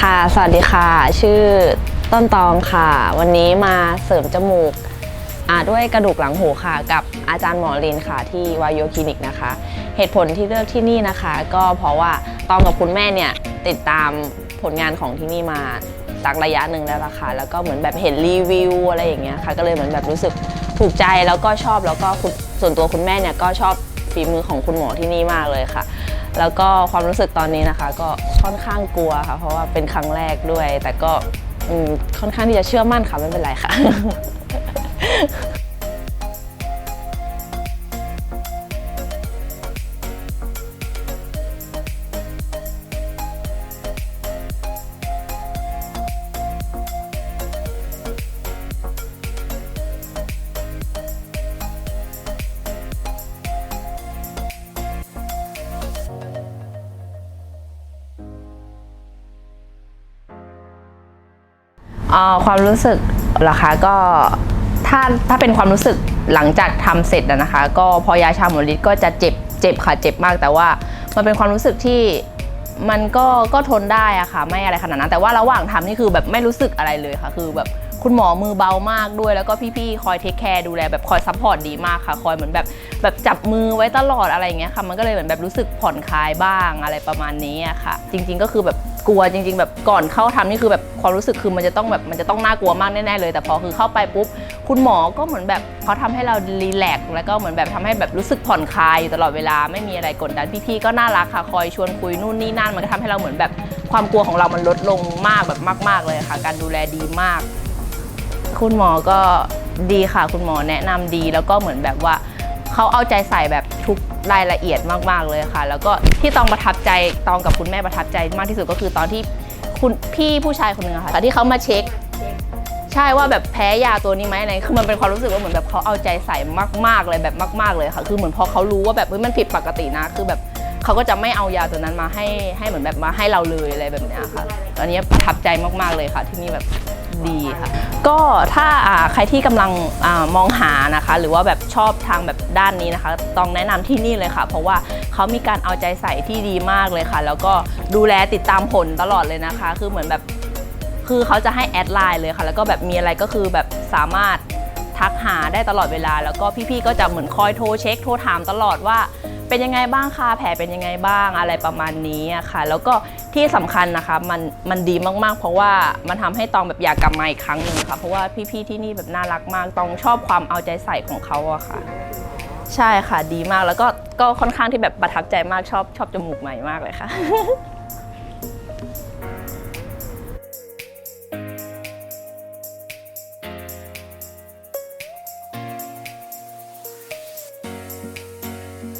ค่ะ สวัสดีค่ะ ชื่อต้นตองค่ะ วันนี้มาเสริมจมูกด้วยกระดูกหลังหูค่ะ กับอาจารย์หมอลินค่ะ ที่วายโยคลินิกนะคะ เหตุผลที่เลือกที่นี่นะคะ ก็เพราะว่าตองกับคุณแม่เนี่ยติดตามผลงานของที่นี่มาสักระยะหนึ่งแล้วล่ะค่ะ แล้วก็เหมือนแบบเห็นรีวิวอะไรอย่างเงี้ยค่ะ ก็เลยเหมือนแบบรู้สึกถูกใจแล้วก็ชอบแล้วก็ส่วนตัวคุณแม่เนี่ยก็ชอบฝีมือของคุณหมอที่นี่มากเลยค่ะ แล้วก็ความรู้สึกตอนนี้นะคะ ก็ค่อนข้างกลัวค่ะ เพราะว่าเป็นครั้งแรกด้วย แต่ก็อืมค่อนข้างที่จะเชื่อมั่นค่ะไม่เป็นไรค่ะ ความรู้สึกเหรอคะก็ถ้าถ้าเป็นความรู้สึกหลังจากทำเสร็จนะคะ ก็พอยาชาหมดฤทธิ์ก็จะเจ็บเจ็บค่ะเจ็บมาก แต่ว่ามันเป็นความรู้สึกที่มันก็ก็ทนได้อะค่ะ ไม่อะไรขนาดนั้น แต่ว่าระหว่างทำนี่คือแบบไม่รู้สึกอะไรเลยค่ะ คือแบบคุณหมอมือเบามากด้วย แล้วก็พี่ๆ คอยเทคแคร์ดูแลแบบคอยซัพพอร์ตดีมากค่ะ คอยเหมือนแบบแบบจับมือไว้ตลอดอะไรอย่างเงี้ยค่ะ มันก็เลยเหมือนแบบรู้สึกผ่อนคลายบ้างอะไรประมาณนี้อะค่ะ จริง ๆ ก็คือแบบ กลัวจริง ๆ แบบก่อนเข้าทำนี่คือแบบความรู้สึกคือมันจะต้องแบบมันจะต้องน่ากลัวมากแน่ๆเลย แต่พอคือเข้าไปปุ๊บคุณหมอก็เหมือนแบบเขาทำให้เรารีแลกซ์แล้วก็เหมือนแบบทำให้แบบรู้สึกผ่อนคลายอยู่ตลอดเวลาไม่มีอะไรกดดันพี่ๆก็น่ารักค่ะคอยชวนคุยนู่นนี่นั่นมันก็ทำให้เราเหมือนแบบความกลัวของเรามันลดลงมากแบบมาก ๆเลยค่ะ การดูแลดีมาก คุณหมอก็ดีค่ะ คุณหมอแนะนำดีแล้วก็เหมือนแบบว่า เขาเอาใจใส่แบบทุกรายละเอียดมากๆเลยค่ะ แล้วก็ที่ตองประทับใจตองกับคุณแม่ประทับใจมากที่สุดก็คือตอนที่คุณพี่ผู้ชายคนหนึงอะค่ะที่เขามาเช็ค ใช่ว่าแบบแพ้ยาตัวนี้ไหมอะไรคือมันเป็นความรู้สึกว่าเหมือนแบบเขาเอาใจใส่มากๆเลยแบบมาก ๆเลยค่ะ คือเหมือนพอเขารู้ว่าแบบเฮ้ยมันผิดปกตินะ คือแบบเขาก็จะไม่เอายาตัวนั้นมาให้ให้เหมือนแบบมาให้เราเลยอะไรแบบเนี้ยค่ะ ตอนนี้ประทับใจมากๆเลยค่ะ ที่นี่แบบ ดีค่ะก็ถ้าใครที่กำลังอมองหานะคะ หรือว่าแบบชอบทางแบบด้านนี้นะคะ ต้องแนะนำที่นี่เลยค่ะ เพราะว่าเขามีการเอาใจใส่ที่ดีมากเลยค่ะ แล้วก็ดูแลติดตามผลตลอดเลยนะคะ คือเหมือนแบบคือเขาจะให้แอดไลน์เลยค่ะ แล้วก็แบบมีอะไรก็คือแบบสามารถทักหาได้ตลอดเวลา แล้วก็พี่ๆก็จะเหมือนคอยโทรเช็คโทรถามตลอดว่า เป็นยังไงบ้างคะแผลเป็นยังไงบ้างอะไรประมาณนี้อะค่ะ แล้วก็ที่สำคัญนะคะมันมันดีมากๆ เพราะว่ามันทำให้ตองแบบอยากกลับมาอีกครั้งหนึ่งค่ะ เพราะว่าพี่ๆที่นี่แบบน่ารักมากตองชอบความเอาใจใส่ของเขาอะค่ะ ใช่ค่ะดีมากแล้วก็ก็ค่อนข้างที่แบบประทับใจมากชอบชอบจมูกใหม่มากเลยค่ะ